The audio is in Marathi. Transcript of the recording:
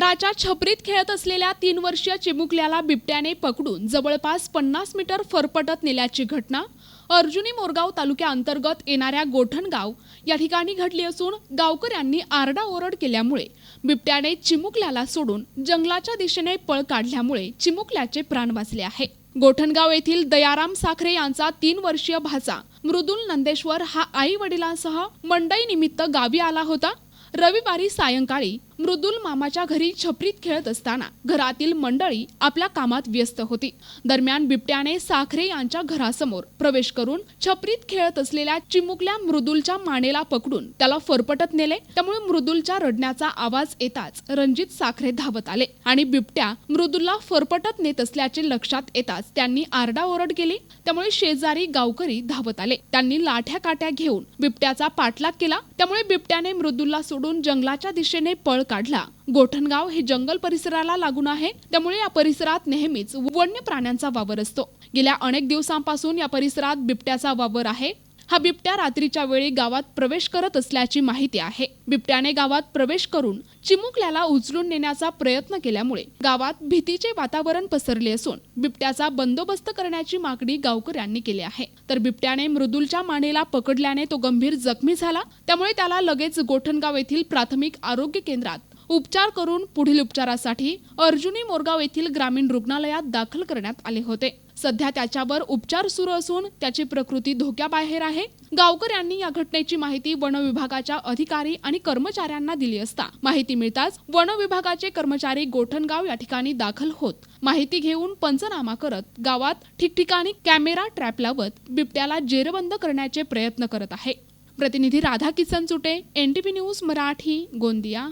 घराच्या छपरीत खेळत असलेल्या तीन वर्षीय चिमुकल्याला बिबट्याने पकडून जवळपास पन्नास मीटर फरफटत नेल्याची घटना अर्जुनी मोरगाव तालुक्याअंतर्गत येणाऱ्या गोठणगाव या ठिकाणी घडली असून गावकऱ्यांनी आरडाओरड केल्यामुळे बिबट्याने चिमुकल्याला सोडून जंगलाच्या दिशेने पळ काढल्यामुळे चिमुकल्याचे प्राण वाचले आहे. गोठणगाव येथील दयाराम साखरे यांचा तीन वर्षीय भाचा मृदुल नंदेश्वर हा आई वडिलांसह मंडई निमित्त गावी आला होता. रविवारी सायंकाळी मृदुल मामाच्या घरी छपरीत खेळत असताना घरातील मंडळी आपल्या कामात व्यस्त होती. दरम्यान बिबट्याने साखरे यांच्या घरासमोर प्रवेश करून छपरीत खेळत असलेल्या चिमुकल्या मृदुलच्या मानेला पकडून त्याला फरफटत नेले. त्यामुळे मृदुलच्या रडण्याचा आवाज येताच रणजित साखरे धावत आले आणि बिबट्या मृदुलला फरफटत नेत असल्याचे लक्षात येताच त्यांनी आरडाओरड केली. त्यामुळे शेजारी गावकरी धावत आले. त्यांनी लाठ्या काट्या घेऊन बिबट्याचा पाठलाग केला. त्यामुळे बिबट्याने मृदुलला सोडून जंगलाच्या दिशेने पळ काढला. गोठणगाव हे जंगल परिसराला लागून आहे. त्यामुळे या परिसरात नेहमीच वन्य प्राण्यांचा वावर असतो. गेल्या अनेक दिवसांपासून या परिसरात बिबट्याचा वावर आहे. हा बिबट्या रात्रीच्या वेळी गावात प्रवेश करत असल्याची माहिती आहे. बिबट्याने गावात प्रवेश करून चिमुकल्याला उचलून नेण्याचा प्रयत्न केल्यामुळे गावात भीतीचे वातावरण पसरले असून बिबट्याचा बंदोबस्त करण्याची मागणी गावकऱ्यांनी केली आहे. तर बिबट्याने मृदुलच्या मानेला पकडल्याने तो गंभीर जखमी झाला. त्यामुळे त्याला लगेच गोठणगाव येथील प्राथमिक आरोग्य केंद्रात उपचार करून पुढील उपचारासाठी अर्जुनी मोरगाव येथील ग्रामीण रुग्णालयात दाखल करण्यात आले होते. सध्या त्याच्यावर उपचार सुरू असून त्याची प्रकृती धोक्याबाहेर आहे. गावकर यांनी या घटनेची माहिती वन विभागाच्या अधिकारी आणि कर्मचाऱ्यांना दिली असता. माहिती मिळताच वन विभागाचे कर्मचारी गोठणगाव या ठिकाणी दाखल होत. माहिती घेऊन पंचनामा करत गावात ठिकठिकाणी कॅमेरा ट्रॅप लावत बिबट्याला जेरबंद करण्याचे प्रयत्न करत आहे. प्रतिनिधी राधा किसन चुटे एनटीपी न्यूज मराठी गोंदिया.